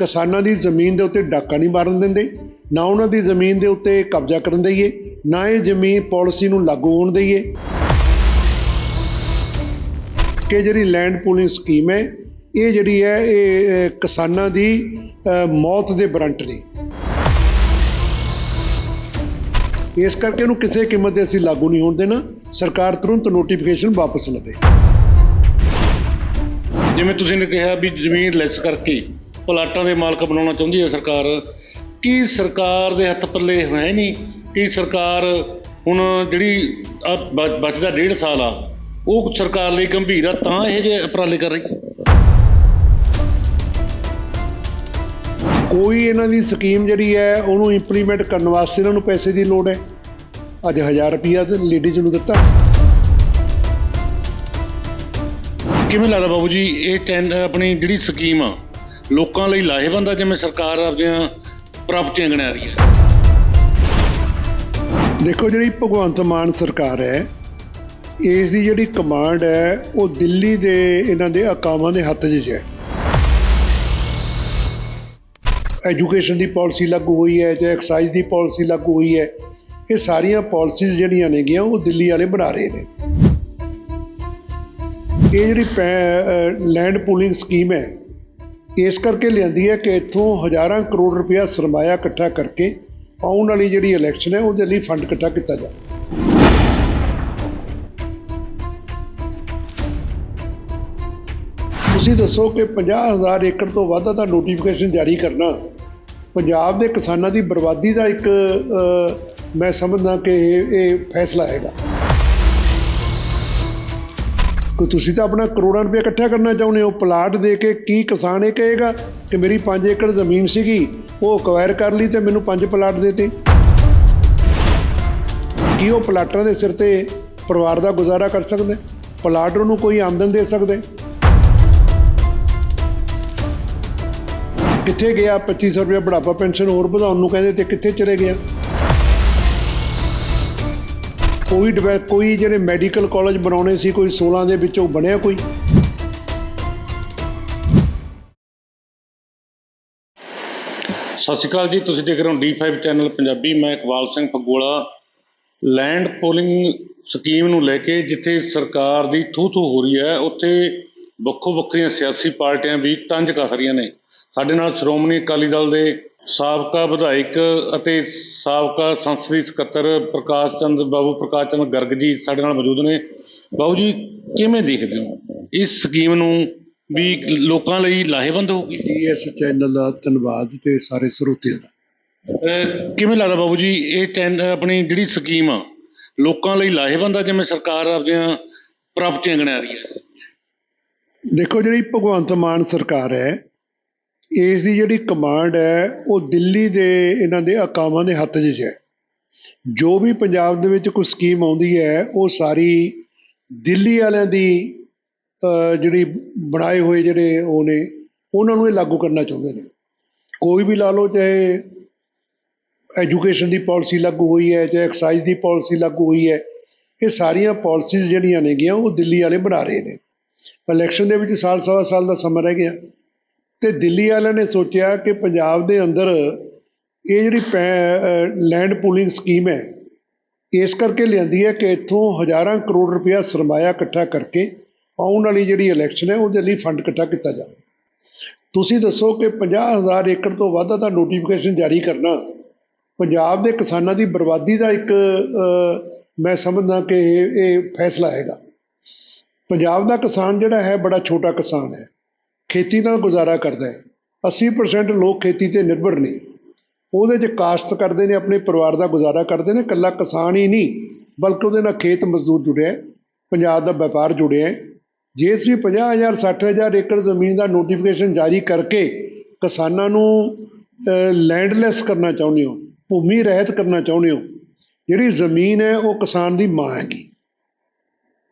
ਕਿਸਾਨਾਂ ਦੀ ਜ਼ਮੀਨ ਦੇ ਉੱਤੇ ਡਾਕਾ ਨਹੀਂ ਮਾਰਨ ਦਿੰਦੇ, ਨਾ ਉਹਨਾਂ ਦੀ ਜ਼ਮੀਨ ਦੇ ਉੱਤੇ ਕਬਜ਼ਾ ਕਰਨ ਦਈਏ, ਨਾ ਇਹ ਜ਼ਮੀਨ ਪਾਲਿਸੀ ਨੂੰ ਲਾਗੂ ਹੋਣ ਦਈਏ। ਕਿ ਜਿਹੜੀ ਲੈਂਡ ਪੂਲਿੰਗ ਸਕੀਮ ਹੈ, ਇਹ ਜਿਹੜੀ ਹੈ, ਇਹ ਕਿਸਾਨਾਂ ਦੀ ਮੌਤ ਦੇ ਬਰੰਟ ਨੇ। ਇਸ ਕਰਕੇ ਇਹਨੂੰ ਕਿਸੇ ਕੀਮਤ ਤੇ ਅਸੀਂ ਲਾਗੂ ਨਹੀਂ ਹੋਣ ਦੇਣਾ। ਸਰਕਾਰ ਤੁਰੰਤ ਨੋਟੀਫਿਕੇਸ਼ਨ ਵਾਪਸ ਲਵੇ ਜਿਵੇਂ ਤੁਸੀਂ ਨੇ ਕਿਹਾ ਵੀ ਜ਼ਮੀਨ ਲੈਸ ਕਰਕੇ ਪਲਾਟਾਂ ਦੇ ਮਾਲਕ ਬਣਾਉਣਾ ਚਾਹੁੰਦੀ ਹੈ ਸਰਕਾਰ। ਕੀ ਸਰਕਾਰ ਦੇ ਹੱਥ ਪੱਲੇ ਹੈ ਨਹੀਂ? ਕਿ ਸਰਕਾਰ ਹੁਣ ਜਿਹੜੀ ਬਚਦਾ ਡੇਢ ਸਾਲ ਆ ਉਹ ਸਰਕਾਰ ਲਈ ਗੰਭੀਰ ਆ ਤਾਂ ਇਹ ਜੇ ਉਪਰਾਲੇ ਕਰ ਰਹੀ? ਕੋਈ ਇਹਨਾਂ ਦੀ ਸਕੀਮ ਜਿਹੜੀ ਹੈ ਉਹਨੂੰ ਇੰਪਲੀਮੈਂਟ ਕਰਨ ਵਾਸਤੇ ਇਹਨਾਂ ਨੂੰ ਪੈਸੇ ਦੀ ਲੋੜ ਹੈ। ਅੱਜ 1000 ਰੁਪਿਆ ਤੇ ਲੇਡੀਜ਼ ਨੂੰ ਦਿੱਤਾ। ਕਿਵੇਂ ਲੱਗਦਾ ਬਾਬੂ ਜੀ ਇਹ ਆਪਣੀ ਜਿਹੜੀ ਸਕੀਮ ਆ ਲੋਕਾਂ ਲਈ ਲਾਹੇਵੰਦ ਆ, ਜਿਵੇਂ ਸਰਕਾਰ ਆਪਣੀਆਂ ਪ੍ਰਾਪਤੀਆਂ ਗਿਣਾ ਰਹੀ ਹੈ। ਦੇਖੋ, ਜਿਹੜੀ ਭਗਵੰਤ ਮਾਨ ਸਰਕਾਰ ਹੈ, ਇਸ ਦੀ ਜਿਹੜੀ ਕਮਾਂਡ ਹੈ, ਉਹ ਦਿੱਲੀ ਦੇ ਇਹਨਾਂ ਦੇ ਆਕਾਵਾਂ ਦੇ ਹੱਥ 'ਚ ਹੈ। ਐਜੂਕੇਸ਼ਨ ਦੀ ਪਾਲਿਸੀ ਲਾਗੂ ਹੋਈ ਹੈ, ਜਾਂ ਐਕਸਾਈਜ਼ ਦੀ ਪਾਲਿਸੀ ਲਾਗੂ ਹੋਈ ਹੈ, ਇਹ ਸਾਰੀਆਂ ਪਾਲਿਸੀਜ਼ ਜਿਹੜੀਆਂ ਨੇਗੀਆਂ, ਉਹ ਦਿੱਲੀ ਵਾਲੇ ਬਣਾ ਰਹੇ ਨੇ। ਇਹ ਜਿਹੜੀ ਲੈਂਡ ਪੂਲਿੰਗ ਸਕੀਮ ਹੈ ਇਸ ਕਰਕੇ ਲਿਆਂਦੀ ਹੈ ਕਿ ਇੱਥੋਂ ਹਜ਼ਾਰਾਂ ਕਰੋੜ ਰੁਪਇਆ ਸਰਮਾਇਆ ਇਕੱਠਾ ਕਰਕੇ ਆਉਣ ਵਾਲੀ ਜਿਹੜੀ ਇਲੈਕਸ਼ਨ ਹੈ, ਉਹਦੇ ਲਈ ਫੰਡ ਇਕੱਠਾ ਕੀਤਾ ਜਾਵੇ। ਤੁਸੀਂ ਦੱਸੋ ਕਿ 50000 ਏਕੜ ਤੋਂ ਵੱਧ ਦਾ ਨੋਟੀਫਿਕੇਸ਼ਨ ਜਾਰੀ ਕਰਨਾ ਪੰਜਾਬ ਦੇ ਕਿਸਾਨਾਂ ਦੀ ਬਰਬਾਦੀ ਦਾ ਇੱਕ ਮੈਂ ਸਮਝਦਾ ਕਿ ਇਹ ਇਹ ਫੈਸਲਾ ਹੈਗਾ ਕਿ ਤੁਸੀਂ ਤਾਂ ਆਪਣਾ ਕਰੋੜਾਂ ਰੁਪਏ ਇਕੱਠਾ ਕਰਨਾ ਚਾਹੁੰਦੇ ਹੋ। ਪਲਾਟ ਦੇ ਕੇ ਕੀ ਕਿਸਾਨ ਇਹ ਕਹੇਗਾ ਕਿ ਮੇਰੀ 5 ਏਕੜ ਜ਼ਮੀਨ ਸੀਗੀ, ਉਹ ਅਕਵਾਇਰ ਕਰ ਲਈ ਤੇ ਮੈਨੂੰ 5 ਪਲਾਟ ਦੇਤੇ। ਕੀ ਉਹ ਪਲਾਟਾਂ ਦੇ ਸਿਰ ਤੇ ਪਰਿਵਾਰ ਦਾ ਗੁਜ਼ਾਰਾ ਕਰ ਸਕਦੇ? ਪਲਾਟ ਨੂੰ ਕੋਈ ਆਮਦਨ ਦੇ ਸਕਦੇ? ਕਿੱਥੇ ਗਿਆ? 2500 ਰੁਪਏ ਬੁਢਾਪਾ ਪੈਨਸ਼ਨ ਹੋਰ ਵਧਾਉਣ ਨੂੰ ਕਹਿੰਦੇ ਤੇ ਕਿੱਥੇ ਚਲੇ ਗਿਆ? ਕੋਈ ਡਿਵੈ- ਕੋਈ ਜਿਹੜੇ ਮੈਡੀਕਲ ਕਾਲਜ ਬਣਾਉਣੇ ਸੀ, ਕੋਈ 16 ਦੇ ਵਿੱਚੋਂ ਬਣਿਆ ਕੋਈ? ਸਤਿ ਸ਼੍ਰੀ ਅਕਾਲ ਜੀ, ਤੁਸੀਂ ਦੇਖ ਰਹੇ ਹੋ D5 ਚੈਨਲ ਪੰਜਾਬੀ, ਮੈਂ Iqbal Singh Phagola land pooling scheme ਨੂੰ ਲੈ ਕੇ ਜਿੱਥੇ ਸਰਕਾਰ ਦੀ ਥੂ ਥੂ ਹੋ ਰਹੀ ਹੈ, ਉੱਥੇ ਵੱਖੋ ਵੱਖਰੀਆਂ ਸਿਆਸੀ ਪਾਰਟੀਆਂ ਵੀ ਤੰਜ ਕੱਸ ਰਹੀਆਂ ਨੇ। ਸਾਡੇ ਨਾਲ ਸ਼੍ਰੋਮਣੀ ਅਕਾਲੀ ਦਲ ਦੇ ਸਾਬਕਾ ਵਿਧਾਇਕ ਅਤੇ ਸਾਬਕਾ ਸੰਸਦੀ ਸਕੱਤਰ ਪ੍ਰਕਾਸ਼ ਚੰਦ ਬਾਬੂ ਪ੍ਰਕਾਸ਼ ਚੰਦ ਗਰਗ ਜੀ ਸਾਡੇ ਨਾਲ ਮੌਜੂਦ ਨੇ। ਬਾਬੂ ਜੀ ਕਿਵੇਂ ਦੇਖਦੇ ਹੋ? ਇਸ ਸਕੀਮ ਨੂੰ ਵੀ ਲੋਕਾਂ ਲਈ ਲਾਹੇਵੰਦ ਹੋਊਗੀ ਇਸ ਚੈਨਲ ਦਾ ਧੰਨਵਾਦ ਤੇ ਸਾਰੇ ਸਰੋਤਿਆਂ ਦਾ। ਕਿਵੇਂ ਲੱਗਦਾ ਬਾਬੂ ਜੀ ਇਹ ਚੈਨ ਆਪਣੀ ਜਿਹੜੀ ਸਕੀਮ ਆ ਲੋਕਾਂ ਲਈ ਲਾਹੇਵੰਦ ਆ ਜਿਵੇਂ ਸਰਕਾਰ ਆਪਣੀਆਂ ਪ੍ਰਾਪਤੀਆਂ ਗਿਣਾ ਰਹੀ ਹੈ? ਦੇਖੋ ਜਿਹੜੀ ਭਗਵੰਤ ਮਾਨ ਸਰਕਾਰ ਹੈ ਇਸ ਦੀ ਜਿਹੜੀ ਕਮਾਂਡ ਹੈ, ਉਹ ਦਿੱਲੀ ਦੇ ਇਹਨਾਂ ਦੇ ਅਕਾਵਾਂ ਦੇ ਹੱਥ 'ਚ ਹੈ। ਜੋ ਵੀ ਪੰਜਾਬ ਦੇ ਵਿੱਚ ਕੋਈ ਸਕੀਮ ਆਉਂਦੀ ਹੈ, ਉਹ ਸਾਰੀ ਦਿੱਲੀ ਵਾਲਿਆਂ ਦੀ ਜਿਹੜੀ ਬਣਾਏ ਹੋਏ ਜਿਹੜੇ ਉਹ ਨੇ, ਉਹਨਾਂ ਨੂੰ ਇਹ ਲਾਗੂ ਕਰਨਾ ਚਾਹੁੰਦੇ ਨੇ। ਕੋਈ ਵੀ ਲਾ ਲਓ, ਚਾਹੇ ਐਜੂਕੇਸ਼ਨ ਦੀ ਪਾਲਿਸੀ ਲਾਗੂ ਹੋਈ ਹੈ, ਚਾਹੇ ਐਕਸਾਈਜ਼ ਦੀ ਪਾਲਿਸੀ ਲਾਗੂ ਹੋਈ ਹੈ, ਇਹ ਸਾਰੀਆਂ ਪਾਲਿਸੀਜ਼ ਜਿਹੜੀਆਂ ਨੇਗੀਆਂ, ਉਹ ਦਿੱਲੀ ਵਾਲੇ ਬਣਾ ਰਹੇ ਨੇ। ਇਲੈਕਸ਼ਨ ਦੇ ਵਿੱਚ ਸਾਲ ਸਵਾ ਸਾਲ ਦਾ ਸਮਾਂ ਰਹਿ ਗਿਆ। ਤੇ ਦਿੱਲੀ ਵਾਲਿਆਂ ਨੇ ਸੋਚਿਆ ਕਿ ਪੰਜਾਬ ਦੇ ਅੰਦਰ ਇਹ ਜਿਹੜੀ ਲੈਂਡ ਪੂਲਿੰਗ ਸਕੀਮ ਹੈ, ਇਸ ਕਰਕੇ ਲਿਆਂਦੀ ਹੈ ਕਿ ਇੱਥੋਂ ਹਜ਼ਾਰਾਂ ਕਰੋੜ ਰੁਪਇਆ ਸਰਮਾਇਆ ਇਕੱਠਾ ਕਰਕੇ ਆਉਣ ਵਾਲੀ ਜਿਹੜੀ ਇਲੈਕਸ਼ਨ ਹੈ, ਉਹਦੇ ਲਈ ਫੰਡ ਇਕੱਠਾ ਕੀਤਾ ਜਾਵੇ। ਤੁਸੀਂ ਦੱਸੋ ਕਿ 50000 ਏਕੜ ਤੋਂ ਵੱਧ ਦਾ ਨੋਟੀਫਿਕੇਸ਼ਨ ਜਾਰੀ ਕਰਨਾ, ਪੰਜਾਬ ਦੇ ਕਿਸਾਨਾਂ ਦੀ ਬਰਬਾਦੀ ਦਾ ਇੱਕ ਮੈਂ ਸਮਝਦਾ ਕਿ ਇਹ ਇਹ ਫੈਸਲਾ ਹੈਗਾ। ਪੰਜਾਬ ਦਾ ਕਿਸਾਨ ਜਿਹੜਾ ਹੈ, ਬੜਾ ਛੋਟਾ ਕਿਸਾਨ ਹੈ। ਖੇਤੀ ਨਾਲ ਗੁਜ਼ਾਰਾ ਕਰਦਾ ਹੈ। 80% ਲੋਕ ਖੇਤੀ ਤੇ ਨਿਰਭਰ ਨੇ। ਉਹਦੇ 'ਚ ਕਾਸ਼ਤ ਕਰਦੇ ਨੇ, ਆਪਣੇ ਪਰਿਵਾਰ ਦਾ ਗੁਜ਼ਾਰਾ ਕਰਦੇ ਨੇ। ਇਕੱਲਾ ਕਿਸਾਨ ਹੀ ਨਹੀਂ, ਬਲਕਿ ਉਹਦੇ ਨਾਲ ਖੇਤ ਮਜ਼ਦੂਰ ਜੁੜਿਆ ਪੰਜਾਬ ਦਾ ਵਪਾਰ ਜੁੜਿਆ ਹੈ। ਜੇ ਤੁਸੀਂ 50000 60000 ਏਕੜ ਜ਼ਮੀਨ ਦਾ ਨੋਟੀਫਿਕੇਸ਼ਨ ਜਾਰੀ ਕਰਕੇ ਕਿਸਾਨਾਂ ਨੂੰ ਲੈਂਡਲੈਸ ਕਰਨਾ ਚਾਹੁੰਦੇ ਹੋ, ਭੂਮੀ ਰਹਿਤ ਕਰਨਾ ਚਾਹੁੰਦੇ ਹੋ, ਜਿਹੜੀ ਜ਼ਮੀਨ ਹੈ, ਉਹ ਕਿਸਾਨ ਦੀ ਮਾਂ ਹੈਗੀ।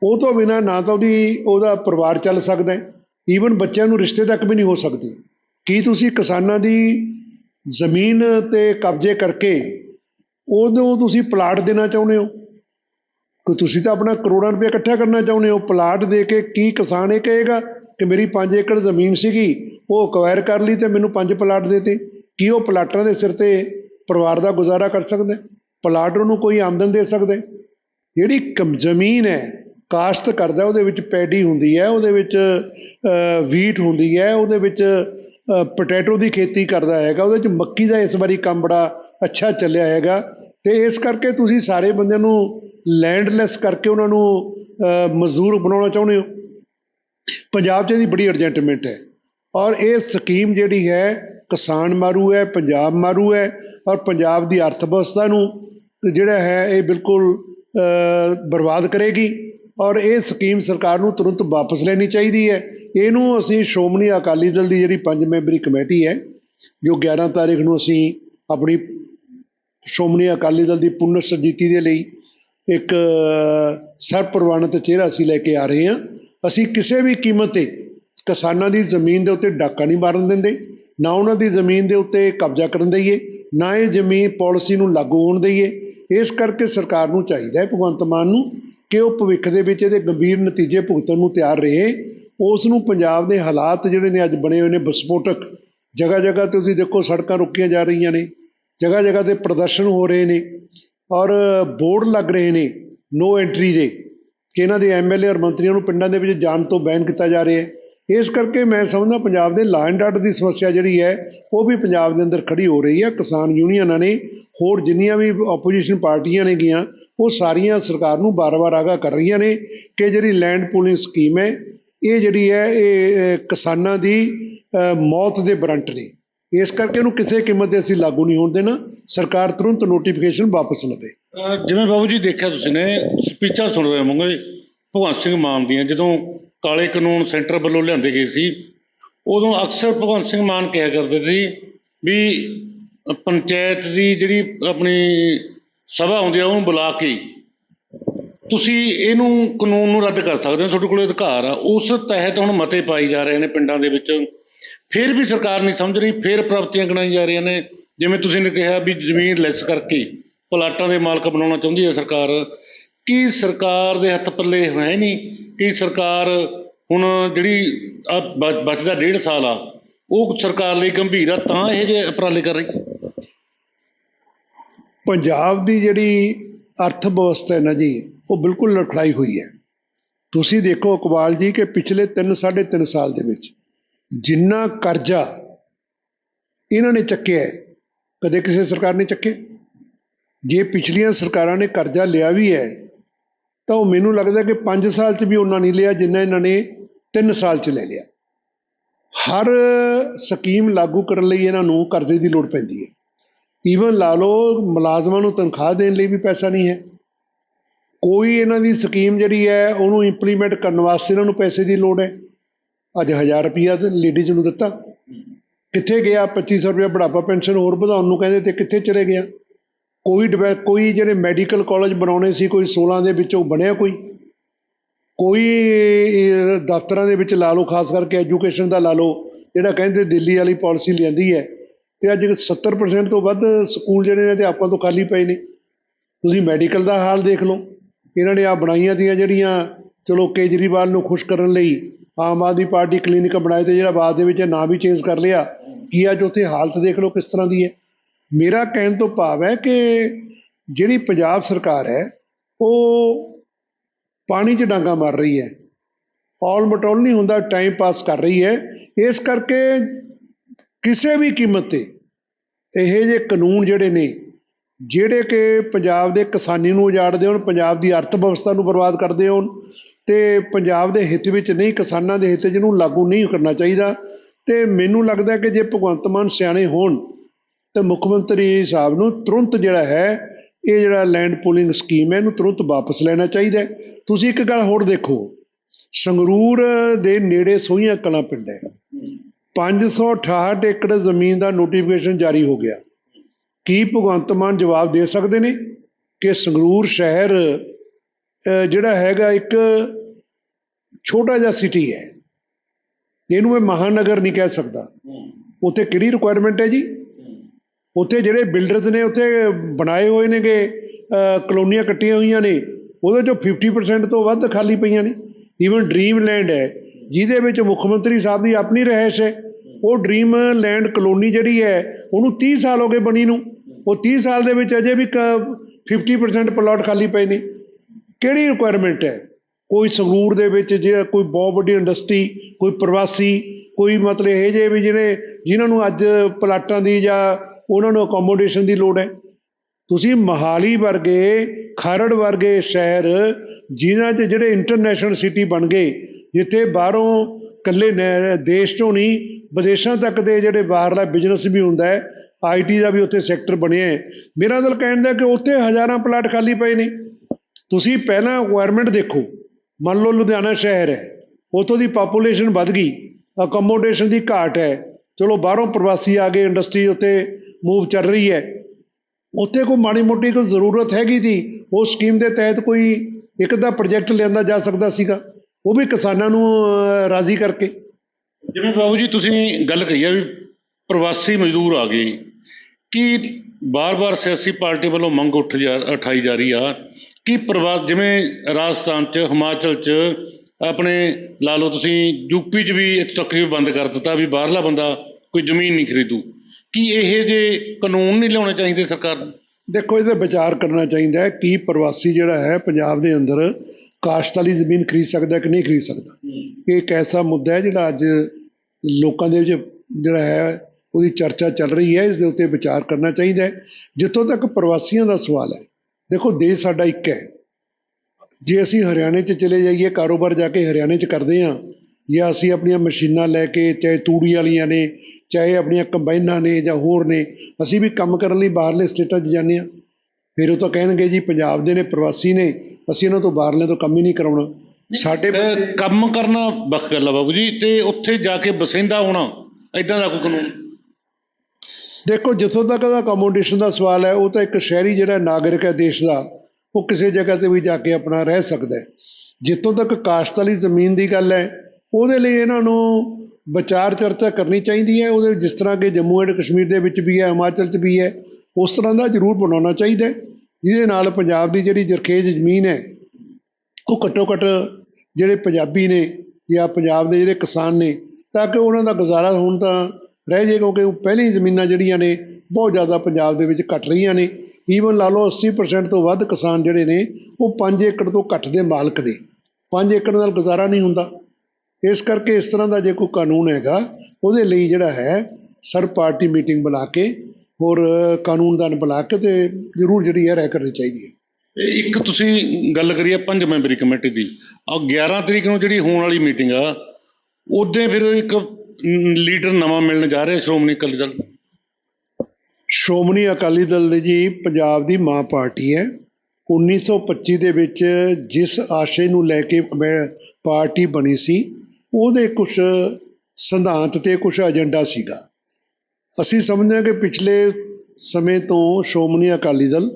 ਉਹ ਤੋਂ ਬਿਨਾ ਨਾ ਤਾਂ ਉਹਦੀ, ਉਹਦਾ ਪਰਿਵਾਰ ਚੱਲ ਸਕਦਾ ਹੈ। ਈਵਨ ਬੱਚਿਆਂ ਨੂੰ ਰਿਸ਼ਤੇ ਤੱਕ ਵੀ ਨਹੀਂ ਹੋ ਸਕਦੇ। ਕੀ ਤੁਸੀਂ ਕਿਸਾਨਾਂ ਦੀ ਜ਼ਮੀਨ ਤੇ ਕਬਜ਼ੇ ਕਰਕੇ ਉਦੋਂ ਤੁਸੀਂ ਪਲਾਟ ਦੇਣਾ ਚਾਹੁੰਦੇ ਹੋ? ਕਿ ਤੁਸੀਂ ਤਾਂ ਆਪਣਾ ਕਰੋੜਾਂ ਰੁਪਏ ਇਕੱਠਾ ਕਰਨਾ ਚਾਹੁੰਦੇ ਹੋ। ਪਲਾਟ ਦੇ ਕੇ ਕੀ ਕਿਸਾਨ ਇਹ ਕਹੇਗਾ ਕਿ ਮੇਰੀ 5 ਏਕੜ ਜ਼ਮੀਨ ਸੀਗੀ, ਉਹ ਅਕਵਾਇਰ ਕਰ ਲਈ ਤੇ ਮੈਨੂੰ ਪੰਜ ਪਲਾਟ ਦੇਤੇ ਕੀ ਉਹ ਪਲਾਟਾਂ ਦੇ ਸਿਰ ਤੇ ਪਰਿਵਾਰ ਦਾ ਗੁਜ਼ਾਰਾ ਕਰ ਸਕਦੇ ਪਲਾਟ ਨੂੰ ਕੋਈ ਆਮਦਨ ਦੇ ਸਕਦੇ ਜਿਹੜੀ ਕਮ ਜ਼ਮੀਨ ਹੈ ਕਾਸ਼ਤ ਕਰਦਾ, ਉਹਦੇ ਵਿੱਚ ਪੈਡੀ ਹੁੰਦੀ ਹੈ, ਉਹਦੇ ਵਿੱਚ ਵੀਟ ਹੁੰਦੀ ਹੈ, ਉਹਦੇ ਵਿੱਚ ਪੋਟੈਟੋ ਦੀ ਖੇਤੀ ਕਰਦਾ ਹੈਗਾ, ਉਹਦੇ ਵਿੱਚ ਮੱਕੀ ਦਾ ਇਸ ਵਾਰੀ ਕੰਮ ਬੜਾ ਅੱਛਾ ਚੱਲਿਆ ਹੈਗਾ। ਤੇ ਇਸ ਕਰਕੇ ਤੁਸੀਂ ਸਾਰੇ ਬੰਦਿਆਂ ਨੂੰ ਲੈਂਡਲੈਸ ਕਰਕੇ ਉਹਨਾਂ ਨੂੰ ਮਜ਼ਦੂਰ ਬਣਾਉਣਾ ਚਾਹੁੰਦੇ ਹੋ। ਪੰਜਾਬ 'ਚ ਇਹਦੀ ਬੜੀ ਅਰਜੈਂਟਮੈਂਟ ਹੈ। ਔਰ ਇਹ ਸਕੀਮ ਜਿਹੜੀ ਹੈ, ਕਿਸਾਨ ਮਾਰੂ ਹੈ, ਪੰਜਾਬ ਮਾਰੂ ਹੈ, ਔਰ ਪੰਜਾਬ ਦੀ ਅਰਥ ਵਿਵਸਥਾ ਨੂੰ ਜਿਹੜਾ ਹੈ, ਇਹ ਬਿਲਕੁਲ ਬਰਬਾਦ ਕਰੇਗੀ। ਔਰ ਇਹ ਸਕੀਮ ਸਰਕਾਰ ਨੂੰ ਤੁਰੰਤ ਵਾਪਸ ਲੈਣੀ ਚਾਹੀਦੀ ਹੈ। ਇਹਨੂੰ ਅਸੀਂ ਸ਼੍ਰੋਮਣੀ ਅਕਾਲੀ ਦਲ ਦੀ ਜਿਹੜੀ ਪੰਜ ਮੈਂਬਰੀ ਕਮੇਟੀ ਹੈ, ਜੋ 11 ਤਾਰੀਖ ਨੂੰ ਅਸੀਂ ਆਪਣੀ ਸ਼੍ਰੋਮਣੀ ਅਕਾਲੀ ਦਲ ਦੀ ਪੁਨਰ ਸਰਜੀਤੀ ਦੇ ਲਈ ਇੱਕ ਸਰਪ੍ਰਵਾਨਿਤ ਚਿਹਰਾ ਅਸੀਂ ਲੈ ਕੇ ਆ ਰਹੇ ਹਾਂ। ਅਸੀਂ ਕਿਸੇ ਵੀ ਕੀਮਤ ਤੇ ਕਿਸਾਨਾਂ ਦੀ ਜ਼ਮੀਨ ਦੇ ਉੱਤੇ ਡਾਕਾ ਨਹੀਂ ਮਾਰਨ ਦਿੰਦੇ, ਨਾ ਉਹਨਾਂ ਦੀ ਜ਼ਮੀਨ ਦੇ ਉੱਤੇ ਕਬਜ਼ਾ ਕਰਨ ਦਈਏ, ਨਾ ਇਹ ਜ਼ਮੀਨ ਪਾਲਿਸੀ ਨੂੰ ਲਾਗੂ ਹੋਣ ਦਈਏ। ਇਸ ਕਰਕੇ ਸਰਕਾਰ ਨੂੰ ਚਾਹੀਦਾ ਹੈ ਭਗਵੰਤ ਮਾਨ ਨੂੰ ਕਿ ਉਹ ਭਵਿੱਖ ਦੇ ਵਿੱਚ ਇਹਦੇ ਗੰਭੀਰ ਨਤੀਜੇ ਭੁਗਤਣ ਨੂੰ ਤਿਆਰ ਰਹੇ। ਉਸ ਨੂੰ ਪੰਜਾਬ ਦੇ ਹਾਲਾਤ ਜਿਹੜੇ ਨੇ ਅੱਜ ਬਣੇ ਹੋਏ ਨੇ ਵਿਸਫੋਟਕ। ਜਗ੍ਹਾ ਜਗ੍ਹਾ ਤੇ ਤੁਸੀਂ ਦੇਖੋ ਸੜਕਾਂ ਰੁਕੀਆਂ ਜਾ ਰਹੀਆਂ ਨੇ। ਜਗ੍ਹਾ ਜਗ੍ਹਾ ਤੇ ਪ੍ਰਦਰਸ਼ਨ ਹੋ ਰਹੇ ਨੇ। ਔਰ ਬੋਰਡ ਲੱਗ ਰਹੇ ਨੇ ਨੋ ਐਂਟਰੀ ਦੇ। ਕਿ ਇਹਨਾਂ ਦੇ ਐਮਐਲਏ ਔਰ ਮੰਤਰੀਆਂ ਨੂੰ ਪਿੰਡਾਂ ਦੇ ਵਿੱਚ ਜਾਣ ਤੋਂ ਬੈਨ ਕੀਤਾ ਜਾ ਰਿਹਾ ਹੈ। ਇਸ ਕਰਕੇ ਮੈਂ ਸਮਝਦਾ ਪੰਜਾਬ ਦੇ ਲਾ ਐਂਡ ਦੀ ਸਮੱਸਿਆ ਜਿਹੜੀ ਹੈ, ਉਹ ਵੀ ਪੰਜਾਬ ਦੇ ਅੰਦਰ ਖੜੀ ਹੋ ਰਹੀ ਹੈ। ਕਿਸਾਨ ਯੂਨੀਅਨਾਂ ਨੇ ਹੋਰ ਜਿੰਨੀਆਂ ਵੀ ਆਪੋਜੀਸ਼ਨ ਪਾਰਟੀਆਂ ਨੇ ਗੀਆਂ ਉਹ ਸਾਰੀਆਂ ਸਰਕਾਰ ਨੂੰ ਬਾਰ-ਬਾਰ ਆਗਾਹ ਕਰ ਰਹੀਆਂ ਨੇ ਕਿ ਜਿਹੜੀ ਲੈਂਡ ਪੂਲਿੰਗ ਸਕੀਮ ਹੈ, ਇਹ ਜਿਹੜੀ ਹੈ, ਇਹ ਕਿਸਾਨਾਂ ਦੀ ਮੌਤ ਦੇ ਬਰੰਟ ਨੇ। ਇਸ ਕਰਕੇ ਇਹਨੂੰ ਕਿਸੇ ਕੀਮਤ ਤੇ ਅਸੀਂ ਲਾਗੂ ਨਹੀਂ ਹੋਣ ਦੇਣਾ। ਸਰਕਾਰ ਤੁਰੰਤ ਨੋਟੀਫਿਕੇਸ਼ਨ ਵਾਪਸ ਲਵੇ ਜਿਵੇਂ ਬਾਬੂ ਜੀ ਦੇਖਿਆ ਤੁਸੀਂ ਨੇ, ਸਪੀਚਾਂ ਸੁਣ ਰਹੇ ਹੋਵੋਗੇ ਭਗਵੰਤ ਸਿੰਘ ਮਾਨ ਦੀਆਂ, ਜਦੋਂ ਕਾਲੇ ਕਾਨੂੰਨ ਸੈਂਟਰ ਵੱਲੋਂ ਲਿਆਂਦੇ ਗਏ ਸੀ। ਉਦੋਂ ਅਕਸਰ ਭਗਵੰਤ ਸਿੰਘ ਮਾਨ ਕਿਹਾ ਕਰਦੇ ਸੀ ਵੀ ਪੰਚਾਇਤ ਦੀ ਜਿਹੜੀ ਆਪਣੀ ਸਭਾ ਹੁੰਦੀ ਆ, ਉਹਨੂੰ ਬੁਲਾ ਕੇ ਤੁਸੀਂ ਇਹਨੂੰ ਕਾਨੂੰਨ ਨੂੰ ਰੱਦ ਕਰ ਸਕਦੇ ਹੋ, ਤੁਹਾਡੇ ਕੋਲ ਅਧਿਕਾਰ ਆ। ਉਸ ਤਹਿਤ ਹੁਣ ਮਤੇ ਪਾਈ ਜਾ ਰਹੇ ਨੇ ਪਿੰਡਾਂ ਦੇ ਵਿੱਚ। ਫਿਰ ਵੀ ਸਰਕਾਰ ਨਹੀਂ ਸਮਝ ਰਹੀ, ਫਿਰ ਪ੍ਰਾਪਤੀਆਂ ਗਣਾਈ ਜਾ ਰਹੀਆਂ ਨੇ। ਜਿਵੇਂ ਤੁਸੀਂ ਨੇ ਕਿਹਾ ਵੀ ਜ਼ਮੀਨ ਲੈਸ ਕਰਕੇ ਪਲਾਟਾਂ ਦੇ ਮਾਲਕ ਬਣਾਉਣਾ ਚਾਹੁੰਦੀ ਹੈ ਸਰਕਾਰ। ਕੀ ਸਰਕਾਰ ਦੇ ਹੱਥ ਪੱਲੇ ਹੈ ਨਹੀਂ? ਕਿ ਸਰਕਾਰ ਹੁਣ ਜਿਹੜੀ ਆ ਬਚਦਾ ਡੇਢ ਸਾਲ ਆ, ਉਹ ਸਰਕਾਰ ਲਈ ਗੰਭੀਰ ਆ, ਤਾਂ ਇਹ ਜਿਹੇ ਉਪਰਾਲੇ ਕਰ ਰਹੀ? ਪੰਜਾਬ ਦੀ ਜਿਹੜੀ ਅਰਥ ਵਿਵਸਥਾ ਹੈ ਨਾ ਜੀ, ਉਹ ਬਿਲਕੁਲ ਲੜਖੜਾਈ ਹੋਈ ਹੈ। ਤੁਸੀਂ ਦੇਖੋ ਇਕਬਾਲ ਜੀ ਕਿ ਪਿਛਲੇ 3 3.5 ਸਾਲ ਦੇ ਵਿੱਚ ਜਿੰਨਾ ਕਰਜ਼ਾ ਇਹਨਾਂ ਨੇ ਚੱਕਿਆ ਕਦੇ ਕਿਸੇ ਸਰਕਾਰ ਨੇ ਚੱਕੇ ਜੇ ਪਿਛਲੀਆਂ ਸਰਕਾਰਾਂ ਨੇ ਕਰਜ਼ਾ ਲਿਆ ਵੀ ਹੈ ਤਾਂ ਉਹ ਮੈਨੂੰ ਲੱਗਦਾ ਕਿ 5 ਸਾਲ 'ਚ ਵੀ ਉਹਨਾਂ ਨਹੀਂ ਲਿਆ, ਜਿੰਨਾ ਇਹਨਾਂ ਨੇ 3 ਸਾਲ 'ਚ ਲੈ ਲਿਆ। ਹਰ ਸਕੀਮ ਲਾਗੂ ਕਰਨ ਲਈ ਇਹਨਾਂ ਨੂੰ ਕਰਜ਼ੇ ਦੀ ਲੋੜ ਪੈਂਦੀ ਹੈ। ਈਵਨ ਲਾ ਲਓ, ਮੁਲਾਜ਼ਮਾਂ ਨੂੰ ਤਨਖਾਹ ਦੇਣ ਲਈ ਵੀ ਪੈਸਾ ਨਹੀਂ ਹੈ। ਕੋਈ ਇਹਨਾਂ ਦੀ ਸਕੀਮ ਜਿਹੜੀ ਹੈ, ਉਹਨੂੰ ਇੰਪਲੀਮੈਂਟ ਕਰਨ ਵਾਸਤੇ ਇਹਨਾਂ ਨੂੰ ਪੈਸੇ ਦੀ ਲੋੜ ਹੈ। ਅੱਜ 1000 ਰੁਪਈਆ ਲੇਡੀਜ਼ ਨੂੰ ਦਿੱਤਾ। ਕਿੱਥੇ ਗਿਆ? 2500 ਰੁਪਇਆ ਬੁਢਾਪਾ ਪੈਨਸ਼ਨ ਹੋਰ ਵਧਾਉਣ ਨੂੰ ਕਹਿੰਦੇ ਤੇ ਕਿੱਥੇ ਚਲੇ ਗਿਆ? ਕੋਈ ਡਿਵੈ ਕੋਈ ਜਿਹੜੇ ਮੈਡੀਕਲ ਕਾਲਜ ਬਣਾਉਣੇ ਸੀ, ਕੋਈ 16 ਦੇ ਵਿੱਚੋਂ ਬਣਿਆ ਕੋਈ? ਕੋਈ ਦਫ਼ਤਰਾਂ ਦੇ ਵਿੱਚ ਲਾ ਲਓ, ਖਾਸ ਕਰਕੇ ਐਜੂਕੇਸ਼ਨ ਦਾ ਲਾ ਲਓ, ਜਿਹੜਾ ਕਹਿੰਦੇ ਦਿੱਲੀ ਵਾਲੀ ਪਾਲਿਸੀ ਲਿਆਂਦੀ ਹੈ, ਤੇ ਅੱਜ 70% ਤੋਂ ਵੱਧ ਸਕੂਲ ਜਿਹੜੇ ਨੇ ਅਧਿਆਪਕਾਂ ਤੋਂ ਖਾਲੀ ਪਏ ਨੇ। ਤੁਸੀਂ ਮੈਡੀਕਲ ਦਾ ਹਾਲ ਦੇਖ ਲਓ। ਇਹਨਾਂ ਨੇ ਆ ਬਣਾਈਆਂ ਦੀਆਂ ਜਿਹੜੀਆਂ, ਚਲੋ ਕੇਜਰੀਵਾਲ ਨੂੰ ਖੁਸ਼ ਕਰਨ ਲਈ ਆਮ ਆਦਮੀ ਪਾਰਟੀ ਕਲੀਨਿਕ ਬਣਾਏ ਤੇ ਜਿਹੜਾ ਬਾਅਦ ਦੇ ਵਿੱਚ ਨਾਂ ਵੀ ਚੇਂਜ ਕਰ ਲਿਆ। ਕੀ ਅੱਜ ਉੱਥੇ ਹਾਲਤ ਦੇਖ ਲਓ ਕਿਸ ਤਰ੍ਹਾਂ ਦੀ ਹੈ? ਮੇਰਾ ਕਹਿਣ ਤੋਂ ਭਾਵ ਹੈ ਕਿ ਜਿਹੜੀ ਪੰਜਾਬ ਸਰਕਾਰ ਹੈ, ਉਹ ਪਾਣੀ 'ਚ ਡਾਂਗਾ ਮਾਰ ਰਹੀ ਹੈ। ਔਲ ਮਟੋਲ ਨਹੀਂ ਹੁੰਦਾ ਟਾਈਮ ਪਾਸ ਕਰ ਰਹੀ ਹੈ। ਇਸ ਕਰਕੇ ਕਿਸੇ ਵੀ ਕੀਮਤ ਤੇ ਇਹ ਜਿਹੇ ਕਾਨੂੰਨ ਜਿਹੜੇ ਨੇ, ਜਿਹੜੇ ਕਿ ਪੰਜਾਬ ਦੇ ਕਿਸਾਨੀ ਨੂੰ ਉਜਾੜਦੇ ਹੋਣ, ਪੰਜਾਬ ਦੀ ਅਰਥ ਵਿਵਸਥਾ ਨੂੰ ਬਰਬਾਦ ਕਰਦੇ ਹੋਣ ਤੇ ਪੰਜਾਬ ਦੇ ਹਿੱਤ ਵਿੱਚ ਨਹੀਂ, ਕਿਸਾਨਾਂ ਦੇ ਹਿੱਤ ਜਿਹਨੂੰ ਲਾਗੂ ਨਹੀਂ ਕਰਨਾ ਚਾਹੀਦਾ। ਤੇ ਮੈਨੂੰ ਲੱਗਦਾ ਕਿ ਜੇ ਭਗਵੰਤ ਮਾਨ ਸਿਆਣੇ ਹੋਣ ਤੇ ਮੁੱਖ ਮੰਤਰੀ ਸਾਹਿਬ ਨੂੰ ਤੁਰੰਤ ਜਿਹੜਾ ਹੈ ਇਹ ਜਿਹੜਾ ਲੈਂਡ ਪੂਲਿੰਗ ਸਕੀਮ ਹੈ ਇਹਨੂੰ ਤੁਰੰਤ ਵਾਪਸ ਲੈਣਾ ਚਾਹੀਦਾ। ਤੁਸੀਂ ਇੱਕ ਗੱਲ ਹੋਰ ਦੇਖੋ ਸੰਗਰੂਰ ਦੇ ਨੇੜੇ ਸੋਹੀਆਂ ਕਲਾਂ ਪਿੰਡ ਹੈ। 568 ਏਕੜ ਜ਼ਮੀਨ ਦਾ ਨੋਟੀਫਿਕੇਸ਼ਨ ਜਾਰੀ ਹੋ ਗਿਆ। ਕੀ ਭਗਵੰਤ ਮਾਨ ਜਵਾਬ ਦੇ ਸਕਦੇ ਨੇ ਕਿ ਸੰਗਰੂਰ ਸ਼ਹਿਰ ਜਿਹੜਾ ਹੈਗਾ ਇੱਕ ਛੋਟਾ ਜਿਹਾ ਸਿਟੀ ਹੈ? ਇਹਨੂੰ ਮੈਂ ਮਹਾਨਗਰ ਨਹੀਂ ਕਹਿ ਸਕਦਾ। ਉੱਥੇ ਕਿਹੜੀ ਰਿਕੁਆਇਰਮੈਂਟ ਹੈ ਜੀ? ਉੱਥੇ ਜਿਹੜੇ ਬਿਲਡਰਸ ਨੇ ਉੱਥੇ ਬਣਾਏ ਹੋਏ ਨੇਗੇ ਕਲੋਨੀਆਂ ਕੱਟੀਆਂ ਹੋਈਆਂ ਨੇ, ਉਹਦੇ ਚੋਂ 50% ਤੋਂ ਵੱਧ ਖਾਲੀ ਪਈਆਂ ਨੇ। ਈਵਨ ਡ੍ਰੀਮ ਲੈਂਡ ਹੈ, ਜਿਹਦੇ ਵਿੱਚ ਮੁੱਖ ਮੰਤਰੀ ਸਾਹਿਬ ਦੀ ਆਪਣੀ ਰਹਿਸ਼ ਹੈ। ਉਹ ਡ੍ਰੀਮ ਲੈਂਡ ਕਲੋਨੀ ਜਿਹੜੀ ਹੈ, ਉਹਨੂੰ 30 ਸਾਲ ਹੋ ਗਏ ਬਣੀ ਨੂੰ। ਉਹ 30 ਸਾਲ ਦੇ ਵਿੱਚ ਅਜੇ ਵੀ 50% ਪਲਾਟ ਖਾਲੀ ਪਏ ਨੇ। ਕਿਹੜੀ ਰਿਕੁਆਇਰਮੈਂਟ ਹੈ? ਕੋਈ ਸੰਗਰੂਰ ਦੇ ਵਿੱਚ ਜੇ ਕੋਈ ਬਹੁਤ ਵੱਡੀ ਇੰਡਸਟਰੀ ਕੋਈ ਪ੍ਰਵਾਸੀ, ਕੋਈ ਮਤਲਬ ਇਹ ਜੇ ਵੀ ਜਿਹੜੇ, ਜਿਨ੍ਹਾਂ ਨੂੰ ਅੱਜ ਪਲਾਟਾਂ ਦੀ ਜਾਂ ਉਹਨਾਂ ਨੂੰ ਅਕੋਮੋਡੇਸ਼ਨ ਦੀ ਲੋੜ ਹੈ। ਤੁਸੀਂ ਮਹਾਲੀ ਵਰਗੇ, ਖਰੜ ਵਰਗੇ ਸ਼ਹਿਰ, ਜਿਨ੍ਹਾਂ 'ਚ ਜਿਹੜੇ ਇੰਟਰਨੈਸ਼ਨਲ ਸਿਟੀ ਬਣ ਗਏ, ਜਿੱਥੇ ਬਾਹਰੋਂ ਇਕੱਲੇ ਨੈ- ਦੇਸ਼ ਚੋਂ ਨਹੀਂ, ਵਿਦੇਸ਼ਾਂ ਤੱਕ ਦੇ ਜਿਹੜੇ ਬਾਹਰਲਾ ਬਿਜ਼ਨਸ ਵੀ ਹੁੰਦਾ ਹੈ ਆਈਟੀ ਦਾ ਵੀ ਉੱਥੇ ਸੈਕਟਰ ਬਣਿਆ ਹੈ। ਮੇਰਾ ਦਿਲ ਕਹਿਣ ਦਾ ਕਿ ਉੱਥੇ ਹਜ਼ਾਰਾਂ ਪਲਾਟ ਖਾਲੀ ਪਏ ਨੇ। ਤੁਸੀਂ ਪਹਿਲਾਂ ਰਿਕੁਆਇਰਮੈਂਟ ਦੇਖੋ। ਮੰਨ ਲਓ ਲੁਧਿਆਣਾ ਸ਼ਹਿਰ ਹੈ, ਉੱਥੋਂ ਦੀ ਪਾਪੂਲੇਸ਼ਨ ਵੱਧ ਗਈ ਅਕੋਮੋਡੇਸ਼ਨ ਦੀ ਘਾਟ ਹੈ। ਚਲੋ ਬਾਹਰੋਂ ਪ੍ਰਵਾਸੀ ਆ ਗਏ ਇੰਡਸਟਰੀ ਉੱਤੇ ਮੂਵ ਚੱਲ ਰਹੀ ਹੈ। ਉੱਥੇ ਕੋਈ ਮਾੜੀ ਮੋਟੀ ਕੋਈ ਜ਼ਰੂਰਤ ਹੈਗੀ ਸੀ। ਉਹ ਸਕੀਮ ਦੇ ਤਹਿਤ ਕੋਈ ਇੱਕ ਦਾ ਪ੍ਰੋਜੈਕਟ ਲਿਆਂਦਾ ਜਾ ਸਕਦਾ ਸੀਗਾ। ਉਹ ਵੀ ਕਿਸਾਨਾਂ ਨੂੰ ਰਾਜ਼ੀ ਕਰਕੇ। ਜਿਵੇਂ ਬਾਬੂ ਜੀ ਤੁਸੀਂ ਗੱਲ ਕਹੀ ਆ ਵੀ ਪ੍ਰਵਾਸੀ ਮਜ਼ਦੂਰ ਆ ਗਏ। ਕਿ ਬਾਰ-ਬਾਰ ਸਿਆਸੀ ਪਾਰਟੀ ਵੱਲੋਂ ਮੰਗ ਉੱਠ ਜਾ, ਉਠਾਈ ਜਾ ਰਹੀ ਆ? ਕਿ ਪ੍ਰਵਾਸ, ਜਿਵੇਂ ਰਾਜਸਥਾਨ ਚ, ਹਿਮਾਚਲ ਚ, ਆਪਣੇ ਲਾ ਲਓ ਤੁਸੀਂ ਯੂਪੀ ਚ ਵੀ ਇੱਥੇ ਤੱਕ ਵੀ ਬੰਦ ਕਰ ਦਿੱਤਾ ਵੀ ਬਾਹਰਲਾ ਬੰਦਾ ਕੋਈ ਜ਼ਮੀਨ ਨਹੀਂ ਖਰੀਦੂ। ਕੀ ਇਹ ਜੇ ਕਾਨੂੰਨ ਨਹੀਂ ਲਿਆਉਣੇ ਚਾਹੀਦੇ ਸਰਕਾਰ ਨੂੰ? ਦੇਖੋ ਇਹਦੇ ਵਿਚਾਰ ਕਰਨਾ ਚਾਹੀਦਾ ਹੈ ਕੀ ਪ੍ਰਵਾਸੀ ਜਿਹੜਾ ਹੈ ਪੰਜਾਬ ਦੇ ਅੰਦਰ ਕਾਸ਼ਤ ਵਾਲੀ ਜ਼ਮੀਨ ਖਰੀਦ ਸਕਦਾ ਕਿ ਨਹੀਂ ਖਰੀਦ ਸਕਦਾ। ਇਹ ਇੱਕ ਐਸਾ ਮੁੱਦਾ ਹੈ ਜਿਹੜਾ ਅੱਜ ਲੋਕਾਂ ਦੇ ਵਿੱਚ ਜਿਹੜਾ ਹੈ ਉਹਦੀ ਚਰਚਾ ਚੱਲ ਰਹੀ ਹੈ ਇਸ ਦੇ ਉੱਤੇ ਵਿਚਾਰ ਕਰਨਾ ਚਾਹੀਦਾ ਹੈ। ਜਿੱਥੋਂ ਤੱਕ ਪ੍ਰਵਾਸੀਆਂ ਦਾ ਸਵਾਲ ਹੈ ਦੇਖੋ ਦੇਸ਼ ਸਾਡਾ ਇੱਕ ਹੈ। ਜੇ ਅਸੀਂ ਹਰਿਆਣੇ 'ਚ ਚਲੇ ਜਾਈਏ ਕਾਰੋਬਾਰ ਜਾ ਕੇ ਹਰਿਆਣੇ 'ਚ ਕਰਦੇ ਹਾਂ ਜਾਂ ਅਸੀਂ ਆਪਣੀਆਂ ਮਸ਼ੀਨਾਂ ਲੈ ਕੇ ਚਾਹੇ ਤੂੜੀ ਵਾਲੀਆਂ ਨੇ ਚਾਹੇ ਆਪਣੀਆਂ ਕੰਬਾਈਨਾਂ ਨੇ ਜਾਂ ਹੋਰ ਨੇ ਅਸੀਂ ਵੀ ਕੰਮ ਕਰਨ ਲਈ ਬਾਹਰਲੇ ਸਟੇਟਾਂ 'ਚ ਜਾਂਦੇ ਹਾਂ। ਫਿਰ ਉਹ ਤਾਂ ਕਹਿਣਗੇ ਜੀ ਪੰਜਾਬ ਦੇ ਨੇ ਪ੍ਰਵਾਸੀ ਨੇ ਅਸੀਂ ਇਹਨਾਂ ਤੋਂ ਬਾਹਰਲਿਆਂ ਤੋਂ ਕੰਮ ਹੀ ਨਹੀਂ ਕਰਾਉਣਾ। ਸਾਡੇ ਕੰਮ ਕਰਨਾ ਵੱਖ ਗੱਲ ਆ ਬਾਬੂ ਜੀ ਤੇ ਉੱਥੇ ਜਾ ਕੇ ਬਸਿੰਦਾ ਹੋਣਾ ਐਦਾਂ ਦਾ ਕੋਈ ਕਾਨੂੰਨ? ਦੇਖੋ ਜਿੱਥੋਂ ਤੱਕ ਦਾ ਅਕੋਮੋਡੇਸ਼ਨ ਦਾ ਸਵਾਲ ਹੈ ਉਹ ਤਾਂ ਇੱਕ ਸ਼ਹਿਰੀ ਜਿਹੜਾ ਨਾਗਰਿਕ ਹੈ ਦੇਸ਼ ਦਾ ਉਹ ਕਿਸੇ ਜਗ੍ਹਾ ਤੇ ਵੀ ਜਾ ਕੇ ਆਪਣਾ ਰਹਿ ਸਕਦਾ ਹੈ। ਜਿੱਥੋਂ ਤੱਕ ਕਾਸ਼ਤ ਵਾਲੀ ਜ਼ਮੀਨ ਦੀ ਗੱਲ ਹੈ ਉਹਦੇ ਲਈ ਇਹਨਾਂ ਨੂੰ ਵਿਚਾਰ ਚਰਚਾ ਕਰਨੀ ਚਾਹੀਦੀ ਹੈ। ਉਹਦੇ ਜਿਸ ਤਰ੍ਹਾਂ ਕਿ ਜੰਮੂ ਐਂਡ ਕਸ਼ਮੀਰ ਦੇ ਵਿੱਚ ਵੀ ਹੈ, ਹਿਮਾਚਲ 'ਚ ਵੀ ਹੈ, ਉਸ ਤਰ੍ਹਾਂ ਦਾ ਜ਼ਰੂਰ ਬਣਾਉਣਾ ਚਾਹੀਦਾ ਜਿਹਦੇ ਨਾਲ ਪੰਜਾਬ ਦੀ ਜਿਹੜੀ ਜਰਖੇਜ਼ ਜ਼ਮੀਨ ਹੈ, ਉਹ ਘੱਟੋ ਘੱਟ ਜਿਹੜੇ ਪੰਜਾਬੀ ਨੇ ਜਾਂ ਪੰਜਾਬ ਦੇ ਜਿਹੜੇ ਕਿਸਾਨ ਨੇ, ਤਾਂ ਕਿ ਉਹਨਾਂ ਦਾ ਗੁਜ਼ਾਰਾ ਹੁਣ ਤਾਂ ਰਹਿ ਜੇ ਕਿਉਂਕਿ ਉਹ ਪਹਿਲੀ ਜ਼ਮੀਨਾਂ ਜਿਹੜੀਆਂ ਨੇ, ਬਹੁਤ ਜ਼ਿਆਦਾ ਪੰਜਾਬ ਦੇ ਵਿੱਚ ਘਟ ਰਹੀਆਂ ਨੇ। ਈਵਨ ਲਾ ਲਓ 80% ਤੋਂ ਵੱਧ ਕਿਸਾਨ ਜਿਹੜੇ ਨੇ, ਉਹ 5 ਏਕੜ ਤੋਂ ਘੱਟ ਦੇ ਮਾਲਕ ਨੇ। 5 ਏਕੜ ਨਾਲ ਗੁਜ਼ਾਰਾ ਨਹੀਂ ਹੁੰਦਾ। ਇਸ ਕਰਕੇ ਇਸ ਤਰ੍ਹਾਂ ਦਾ ਜੇ ਕੋਈ ਕਾਨੂੰਨ ਹੈਗਾ ਉਹਦੇ ਲਈ ਜਿਹੜਾ ਹੈ ਸਰਬ ਪਾਰਟੀ ਮੀਟਿੰਗ ਬੁਲਾ ਕੇ ਹੋਰ ਕਾਨੂੰਨਦਾਨ ਬੁਲਾ ਕੇ ਤੇ ਜ਼ਰੂਰ ਜਿਹੜੀ ਹੈ ਰਹਿ ਕਰਨੀ ਚਾਹੀਦੀ ਹੈ। ਇੱਕ ਤੁਸੀਂ ਗੱਲ ਕਰੀਏ ਪੰਜ ਮੈਂਬਰੀ ਕਮੇਟੀ ਦੀ ਆ 11 ਤਰੀਕ ਨੂੰ ਜਿਹੜੀ ਹੋਣ ਵਾਲੀ ਮੀਟਿੰਗ ਆ ਉਦੋਂ ਫਿਰ ਇੱਕ ਲੀਡਰ ਨਵਾਂ ਮਿਲਣ ਜਾ ਰਿਹਾ ਸ਼੍ਰੋਮਣੀ ਅਕਾਲੀ ਦਲ। ਸ਼੍ਰੋਮਣੀ ਅਕਾਲੀ ਦਲ ਦੀ ਜੀ ਪੰਜਾਬ ਦੀ ਮਾਂ ਪਾਰਟੀ ਹੈ। 1925 ਦੇ ਵਿੱਚ ਜਿਸ ਆਸ਼ੇ ਨੂੰ ਲੈ ਕੇ ਪਾਰਟੀ ਬਣੀ ਸੀ ਉਹਦੇ ਕੁਝ ਸਿਧਾਂਤ ਤੇ ਕੁਝ ਏਜੰਡਾ ਸੀਗਾ। ਅਸੀਂ ਸਮਝਦੇ ਹਾਂ ਕਿ ਪਿਛਲੇ ਸਮੇਂ ਤੋਂ ਸ਼੍ਰੋਮਣੀ ਅਕਾਲੀ ਦਲ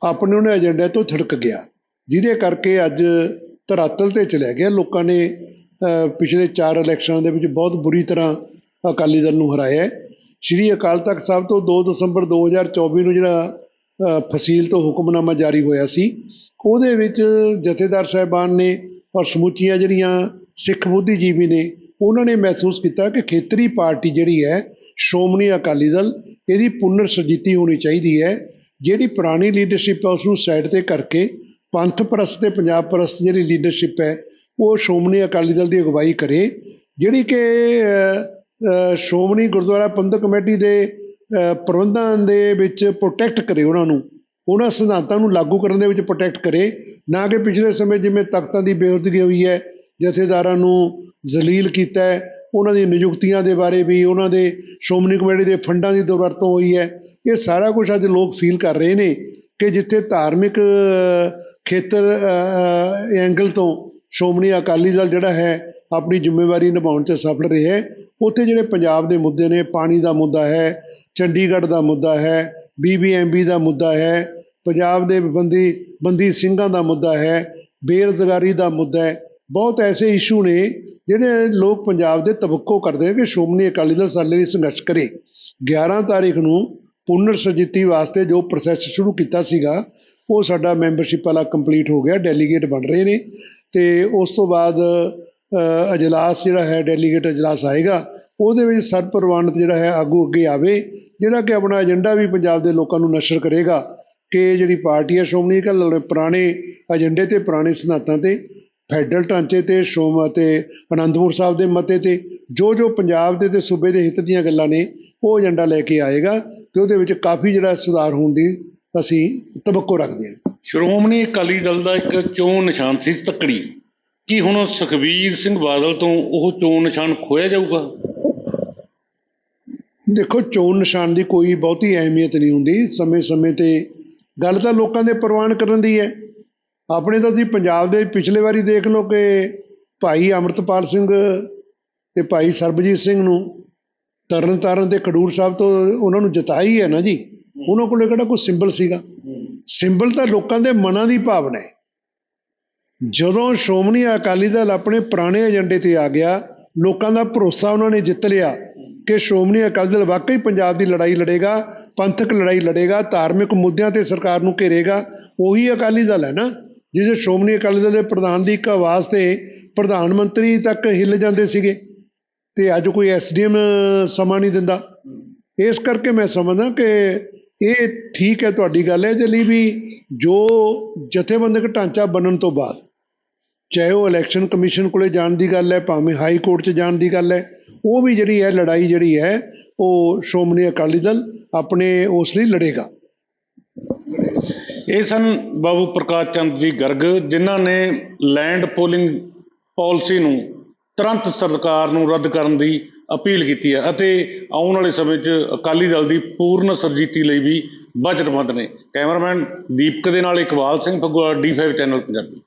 ਆਪਣੇ ਉਹਨਾਂ ਏਜੰਡੇ ਤੋਂ ਥੜਕ ਗਿਆ, ਜਿਹਦੇ ਕਰਕੇ ਅੱਜ ਧਰਾਤਲ ਤੇ ਚਲਿਆ ਗਿਆ। ਲੋਕਾਂ ਨੇ ਪਿਛਲੇ ਚਾਰ ਇਲੈਕਸ਼ਨਾਂ ਦੇ ਵਿੱਚ ਬਹੁਤ ਬੁਰੀ ਤਰ੍ਹਾਂ ਅਕਾਲੀ ਦਲ ਨੂੰ ਹਰਾਇਆ। ਸ਼੍ਰੀ ਅਕਾਲ ਤਖਤ ਸਾਹਿਬ ਤੋਂ 2 ਦਸੰਬਰ 2024 ਨੂੰ ਜਿਹੜਾ ਫਸੀਲ ਤੋਂ ਹੁਕਮਨਾਮਾ ਜਾਰੀ ਹੋਇਆ ਸੀ, ਉਹਦੇ ਵਿੱਚ ਜਥੇਦਾਰ ਸਾਹਿਬਾਨ ਨੇ ਔਰ ਸਮੁੱਚੀਆਂ ਜਿਹੜੀਆਂ ਸਿੱਖ ਬੁੱਧੀਜੀਵੀ ਨੇ ਉਹਨਾਂ ਨੇ ਮਹਿਸੂਸ ਕੀਤਾ ਕਿ ਖੇਤਰੀ ਪਾਰਟੀ ਜਿਹੜੀ ਹੈ, ਸ਼੍ਰੋਮਣੀ ਅਕਾਲੀ ਦਲ, ਇਹਦੀ ਪੁਨਰ ਸਰਜੀਤੀ ਹੋਣੀ ਚਾਹੀਦੀ ਹੈ, ਜਿਹੜੀ ਪੁਰਾਣੀ ਲੀਡਰਸ਼ਿਪ ਹੈ ਉਸ ਨੂੰ ਸਾਈਡ ਤੇ ਕਰਕੇ ਪੰਥ ਪ੍ਰਸਤ ਤੇ ਪੰਜਾਬ ਪ੍ਰਸਤ ਜਿਹੜੀ ਲੀਡਰਸ਼ਿਪ ਹੈ, ਉਹ ਸ਼੍ਰੋਮਣੀ ਅਕਾਲੀ ਦਲ ਦੀ ਅਗਵਾਈ ਕਰੇ, ਜਿਹੜੀ ਕਿ ਸ਼੍ਰੋਮਣੀ ਗੁਰਦੁਆਰਾ ਪ੍ਰਬੰਧਕ ਕਮੇਟੀ ਦੇ ਪ੍ਰਬੰਧਾਂ ਦੇ ਵਿੱਚ ਪ੍ਰੋਟੈਕਟ ਕਰੇ ਉਹਨਾਂ ਨੂੰ, ਉਹਨਾਂ ਸਿਧਾਂਤਾਂ ਨੂੰ ਲਾਗੂ ਕਰਨ ਦੇ ਵਿੱਚ ਪ੍ਰੋਟੈਕਟ ਕਰੇ, ਨਾ ਕਿ ਪਿਛਲੇ ਸਮੇਂ ਜਿਵੇਂ ਤਖਤਾਂ ਦੀ ਬੇਹਰਦਗੀ ਹੋਈ ਹੈ ਜਥੇਦਾਰਾਂ ਨੂੰ ਜ਼ਲੀਲ ਕੀਤਾ ਹੈ। ਉਹਨਾਂ ਦੀ ਨਿਯੁਕਤੀਆਂ ਦੇ ਬਾਰੇ ਵੀ, ਉਹਨਾਂ ਦੇ ਸ਼੍ਰੋਮਣੀ ਕਮੇਟੀ ਦੇ ਫੰਡਾਂ ਦੀ ਦੁਰਵਰਤੋਂ ਹੋਈ ਹੈ। ਇਹ ਸਾਰਾ ਕੁਝ ਅੱਜ ਲੋਕ ਫੀਲ ਕਰ ਰਹੇ ਨੇ ਕਿ ਜਿੱਥੇ ਧਾਰਮਿਕ ਖੇਤਰ ਐਂਗਲ ਤੋਂ ਸ਼੍ਰੋਮਣੀ ਅਕਾਲੀ ਦਲ ਜਿਹੜਾ ਹੈ, ਆਪਣੀ ਜ਼ਿੰਮੇਵਾਰੀ ਨਿਭਾਉਣ 'ਚ ਸਫਲ ਰਿਹਾ ਹੈ। ਉੱਥੇ ਜਿਹੜੇ ਪੰਜਾਬ ਦੇ ਮੁੱਦੇ ਨੇ, ਪਾਣੀ ਦਾ ਮੁੱਦਾ ਹੈ, ਚੰਡੀਗੜ੍ਹ ਦਾ ਮੁੱਦਾ ਹੈ ਬੀਬੀਐਮਬੀ ਦਾ ਮੁੱਦਾ ਹੈ, ਪੰਜਾਬ ਦੇ ਬੰਦੀ ਬੰਦੀ ਸਿੰਘਾਂ ਦਾ ਮੁੱਦਾ ਹੈ, ਬੇਰੁਜ਼ਗਾਰੀ ਦਾ ਮੁੱਦਾ ਹੈ ਬਹੁਤ ਐਸੇ ਇਸ਼ੂ ਨੇ ਜਿਹੜੇ ਲੋਕ ਪੰਜਾਬ ਦੇ ਤਵੱਕੋ ਕਰਦੇ ਨੇ ਕਿ ਸ਼੍ਰੋਮਣੀ ਅਕਾਲੀ ਦਲ ਸਾਡੇ ਲਈ ਸੰਘਰਸ਼ ਕਰੇ। 11 ਤਾਰੀਖ ਨੂੰ ਪੁਨਰ ਸਰਜੀਤੀ ਵਾਸਤੇ ਜੋ ਪ੍ਰੋਸੈਸ ਸ਼ੁਰੂ ਕੀਤਾ ਸੀਗਾ ਉਹ ਸਾਡਾ ਮੈਂਬਰਸ਼ਿਪ ਵਾਲਾ ਕੰਪਲੀਟ ਹੋ ਗਿਆ ਡੈਲੀਗੇਟ ਬਣ ਰਹੇ ਨੇ ਤੇ ਉਸ ਤੋਂ ਬਾਅਦ ਅ, ਅਜਲਾਸ ਜਿਹੜਾ ਹੈ ਡੈਲੀਗੇਟ ਅਜਲਾਸ ਆਏਗਾ ਉਹਦੇ ਵਿੱਚ ਸਰਪ੍ਰਵਾਨਿਤ ਜਿਹੜਾ ਹੈ ਆਗੂ ਅੱਗੇ ਆਵੇ ਜਿਹੜਾ ਕਿ ਆਪਣਾ ਏਜੰਡਾ ਵੀ ਪੰਜਾਬ ਦੇ ਲੋਕਾਂ ਨੂੰ ਨਸ਼ਰ ਕਰੇਗਾ ਕਿ ਜਿਹੜੀ ਪਾਰਟੀ ਹੈ ਸ਼੍ਰੋਮਣੀ ਅਕਾਲੀ ਦਲ ਪੁਰਾਣੇ ਏਜੰਡੇ ਤੇ ਪੁਰਾਣੇ ਸਿਧਾਂਤਾਂ ਤੇ ਫੈਡਰਲ ਢਾਂਚੇ ਤੇ ਸ਼ੋਮ ਅਤੇ ਅਨੰਦਪੁਰ ਸਾਹਿਬ ਦੇ ਮਤੇ ਤੇ ਜੋ ਜੋ ਪੰਜਾਬ ਦੇ ਤੇ ਸੂਬੇ ਦੇ ਹਿੱਤ ਦੀਆਂ ਗੱਲਾਂ ਨੇ ਉਹ ਏਜੰਡਾ ਲੈ ਕੇ ਆਏਗਾ ਤੇ ਉਹਦੇ ਵਿੱਚ ਕਾਫੀ ਜਿਹੜਾ ਸੁਧਾਰ ਹੋਣ ਦੀ ਅਸੀਂ ਤਵੱਕੋ ਰੱਖਦੇ ਹਾਂ। ਸ਼੍ਰੋਮਣੀ ਅਕਾਲੀ ਦਲ ਦਾ ਇੱਕ ਚੋਣ ਨਿਸ਼ਾਨ ਸੀ ਤੱਕੜੀ। ਕੀ ਹੁਣ ਸੁਖਬੀਰ ਸਿੰਘ ਬਾਦਲ ਤੋਂ ਉਹ ਚੋਣ ਨਿਸ਼ਾਨ ਖੋਇਆ ਜਾਊਗਾ? ਦੇਖੋ ਚੋਣ ਨਿਸ਼ਾਨ ਦੀ ਕੋਈ ਬਹੁਤੀ ਅਹਿਮੀਅਤ ਨਹੀਂ ਹੁੰਦੀ। ਸਮੇਂ-ਸਮੇਂ ਤੇ ਗੱਲ ਤਾਂ ਲੋਕਾਂ ਦੇ ਪ੍ਰਵਾਨ ਕਰਨ ਦੀ ਹੈ। ਆਪਣੇ ਤਾਂ ਤੁਸੀਂ ਪੰਜਾਬ ਦੇ ਪਿਛਲੇ ਵਾਰੀ ਦੇਖ ਲਓ ਕਿ ਭਾਈ ਅਮਰਤਪਾਲ ਸਿੰਘ ਤੇ ਭਾਈ ਸਰਬਜੀਤ ਸਿੰਘ ਨੂੰ ਤਰਨ ਤਾਰਨ ਤੇ ਖਡੂਰ ਸਾਹਿਬ ਤੋਂ ਉਹਨਾਂ ਨੂੰ ਹੀ ਹੈ ਨਾ ਜੀ? ਉਹਨਾਂ ਕੋਲੇ ਕਿਹੜਾ ਕੋਈ ਸਿੰਬਲ ਸੀਗਾ? ਸਿੰਬਲ ਤਾਂ ਲੋਕਾਂ ਦੇ ਮਨਾਂ ਦੀ ਭਾਵਨਾ ਹੈ। ਜਦੋਂ ਸ਼੍ਰੋਮਣੀ ਅਕਾਲੀ ਦਲ ਆਪਣੇ ਪੁਰਾਣੇ ਏਜੰਡੇ ਤੇ ਆ ਗਿਆ ਲੋਕਾਂ ਦਾ ਭਰੋਸਾ ਉਹਨਾਂ ਨੇ ਜਿੱਤ ਲਿਆ ਕਿ ਸ਼੍ਰੋਮਣੀ ਅਕਾਲੀ ਦਲ ਵਾਕਈ ਪੰਜਾਬ ਦੀ ਲੜਾਈ ਲੜੇਗਾ ਪੰਥਕ ਲੜਾਈ ਲੜੇਗਾ ਧਾਰਮਿਕ ਮੁੱਦਿਆਂ ਤੇ ਸਰਕਾਰ ਨੂੰ ਘੇਰੇਗਾ ਉਹੀ ਅਕਾਲੀ ਦਲ ਹੈ ਨਾ। ਜਿਹਦੇ ਸ਼੍ਰੋਮਣੀ ਅਕਾਲੀ ਦਲ ਦੇ ਪ੍ਰਧਾਨ ਦੀ ਇੱਕ ਆਵਾਜ਼ ਤੇ ਪ੍ਰਧਾਨ ਮੰਤਰੀ ਤੱਕ ਹਿੱਲ ਜਾਂਦੇ ਸੀਗੇ ਤੇ ਅੱਜ ਕੋਈ ਐਸਡੀਐਮ ਸਮਾਂ ਨਹੀਂ ਦਿੰਦਾ। ਇਸ ਕਰਕੇ ਮੈਂ ਸਮਝਦਾ ਕਿ ਇਹ ਠੀਕ ਹੈ ਤੁਹਾਡੀ ਗੱਲ ਹੈ ਇਹਦੇ ਲਈ ਵੀ ਜੋ ਜਥੇਬੰਦਕ ਢਾਂਚਾ ਬਣਨ ਤੋਂ ਬਾਅਦ, ਚਾਹੇ ਉਹ ਇਲੈਕਸ਼ਨ ਕਮਿਸ਼ਨ ਕੋਲੇ ਜਾਣ ਦੀ ਗੱਲ ਹੈ, ਭਾਵੇਂ ਹਾਈ ਕੋਰਟ 'ਚ ਜਾਣ ਦੀ ਗੱਲ ਹੈ, ਉਹ ਵੀ ਜਿਹੜੀ ਹੈ ਲੜਾਈ ਜਿਹੜੀ ਹੈ, ਉਹ ਸ਼੍ਰੋਮਣੀ ਅਕਾਲੀ ਦਲ ਆਪਣੇ ਉਸ ਲਈ ਲੜੇਗਾ। ਇਹ ਸਨ ਬਾਬੂ ਪ੍ਰਕਾਸ਼ ਚੰਦ ਜੀ ਗਰਗ, ਜਿਨ੍ਹਾਂ ਨੇ ਲੈਂਡ ਪੋਲਿੰਗ ਪਾਲਿਸੀ ਨੂੰ ਤੁਰੰਤ ਸਰਕਾਰ ਨੂੰ ਰੱਦ ਕਰਨ ਦੀ ਅਪੀਲ ਕੀਤੀ ਹੈ ਅਤੇ ਆਉਣ ਵਾਲੇ ਸਮੇਂ 'ਚ ਅਕਾਲੀ ਦਲ ਦੀ ਪੂਰਨ ਸਰਜੀਤੀ ਲਈ ਵੀ ਵਚਨਬੱਧ ਨੇ। ਕੈਮਰਾਮੈਨ ਦੀਪਕ ਦੇ ਨਾਲ ਇਕਬਾਲ ਸਿੰਘ, ਫਗਵਾੜਾ ਡੀ5 ਚੈਨਲ ਪੰਜਾਬੀ।